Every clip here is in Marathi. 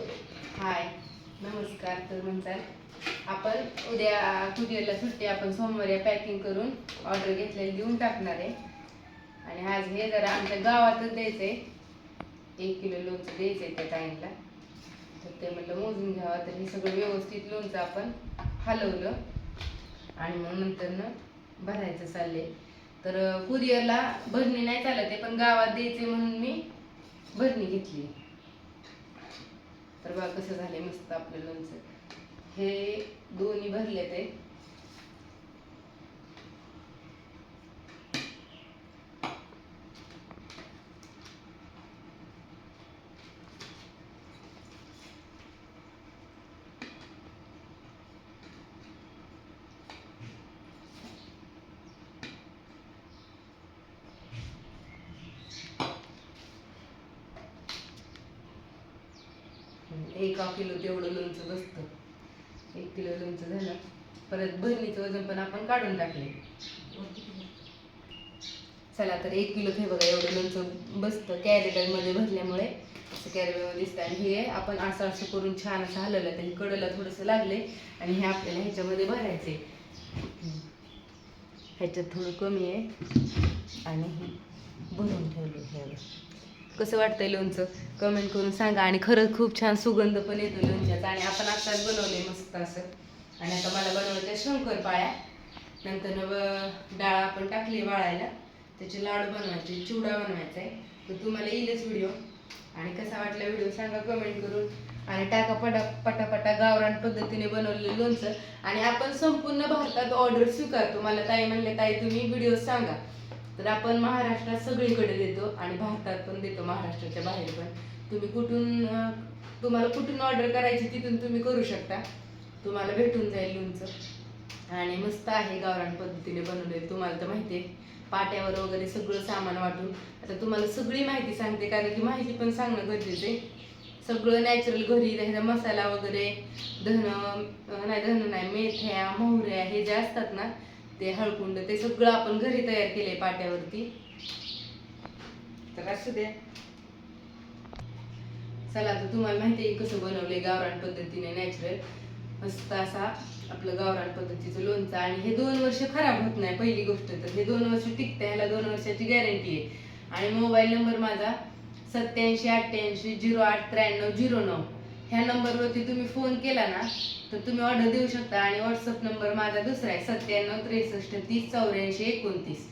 हाय नमस्कार तर म्हणतात आपण उद्या कुरिअरला सुट्टी आपण सोमवारी पॅकिंग करून ऑर्डर घेतलेली देऊन टाकणार आहे. आणि आज हे जरा आमच्या गावातच द्यायचं आहे एक किलो लोणचं द्यायचं आहे त्या टाईमला तर ते म्हटलं मोजून घ्यावं. तर हे सगळं व्यवस्थित लोणचं आपण हलवलं. आणि मग नंतरनं भरायचं चालले तर कुरिअरला भरणी नाही चालत आहे पण गावात द्यायचे म्हणून मी भरणी घेतली. तर बघा कसं झालंय मस्त आपलं लोणचं. हे दोन्ही भरले ते. एका किलो तेवढं लोणचं बसतं. एक किलो लोणचं झालं. परत भरणीचं वजन पण आपण काढून टाकले चला तर एक किलो हे बघा एवढं लोणचं बसतं. कॅरेटरमध्ये भरल्यामुळे असं कॅरेटमध्ये दिसतं. आणि हे आपण असं असं करून छान असं हलवलं तर कडला थोडंसं लागले आणि हे आपल्याला ह्याच्यामध्ये भरायचे ह्याच्यात थोडं कमी आहे. आणि हे भरून ठेवलं हे कसं वाटतंय लोणचं? कमेंट करून सांगा. आणि खरंच खूप छान सुगंध पण येतो लोणच्याचा. आणि आपण आत्ताच बनवले मस्त असं. आणि आता मला बनवायचं शंकरपाळ्या. नंतर डाळ आपण टाकली वाळायला. त्याचे लाडू बनवायचे चिवडा बनवायचा आहे तर तुम्हाला येईलच व्हिडिओ. आणि कसा वाटला व्हिडिओ सांगा कमेंट करून. आणि टाका पटा पटापटा गावरान पद्धतीने बनवलेलं लोणचं. आणि आपण संपूर्ण भारतात ऑर्डर स्वीकारतो. मला ताई म्हणले ताई तुम्ही व्हिडिओ सांगा. तर आपण महाराष्ट्रात सगळीकडे देतो आणि भारतात पण देतो महाराष्ट्राच्या बाहेर पण. तुम्ही कुठून तुम्हाला कुठून ऑर्डर करायची तिथून तुम्ही करू शकता. तुम्हाला भेटून जाईल लोणचं आणि मस्त आहे गावरान पद्धतीने बनवले तुम्हाला तर माहिती आहे. पाट्यावर वगैरे सगळं सामान वाटून. आता तुम्हाला सगळी माहिती सांगते कारण की माहिती पण सांगणं गरजेचं आहे. सगळं नॅचरल घरी त्याचा मसाला वगैरे धन नाही धन नाही मेथ्या मोहऱ्या हे जे असतात ना ते हळकुंड ते सगळं आपण घरी तयार केले पाट्यावरती. तर असू द्या. चला तर तुम्हाला माहिती आहे कसं बनवलंय गावरान पद्धतीने नॅचरल मस्त असा आपलं गावरान पद्धतीचं लोणचं. आणि हे दोन वर्ष खराब होत नाही पहिली गोष्ट तर. हे दोन वर्ष टिकतं ह्याला दोन वर्षाची गॅरंटी आहे. आणि मोबाईल नंबर माझा सत्याऐंशी अठ्ठ्याऐंशी झिरो आठ त्र्याण्णव झिरो नऊ. ह्या नंबरवरती तुम्ही फोन केला ना तर तुम्ही ऑर्डर देऊ शकता आणि व्हॉट्सअप नंबर माझा दुसरा आहे सत्त्याण्णव त्रेसष्ट तीस चौऱ्याऐंशी एकोणतीस.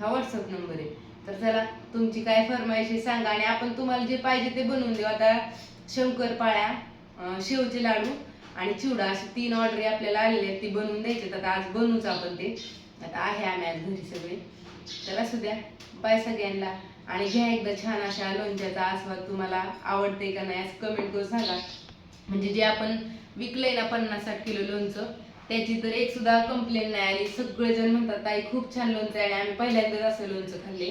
हा व्हॉट्सअप नंबर आहे. तर चला तुमची काय फरमाईश आहे सांगा आणि आपण तुम्हाला जे पाहिजे ते बनवून देऊ. आता शंकर पाळ्या शेवचे लाडू आणि चिवडा अशी तीन ऑर्डर आपल्याला आलेले आहेत ती बनवून द्यायचे आता आज बनवूच आपण ते. आता आहे आम्ही आज घरी सगळे. तर असू द्या. बाय सगळ्यांना. आणि घ्या एकदा छान अशा लोणच्याचा आस्वाद तुम्हाला आवडते का नाही असं कमेंट करून सांगा. म्हणजे जे आपण विकलंय ना पन्नास साठ किलो लोणचं त्याची तर एक सुद्धा कंप्लेंट नाही आली. सगळेजण म्हणतात ताई खूप छान लोणचं आहे आणि आम्ही पहिल्यांदाच असं लोणचं खाल्ले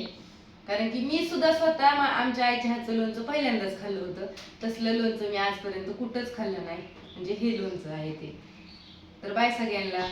कारण की मी सुद्धा स्वतः आमच्या आईच्या हातचं लोणचं पहिल्यांदाच खाल्लं होतं. तसलं लोणचं मी आजपर्यंत कुठंच खाल्लं नाही. म्हणजे हे लोणचं आहे ते. तर बाय सगळ्यांना.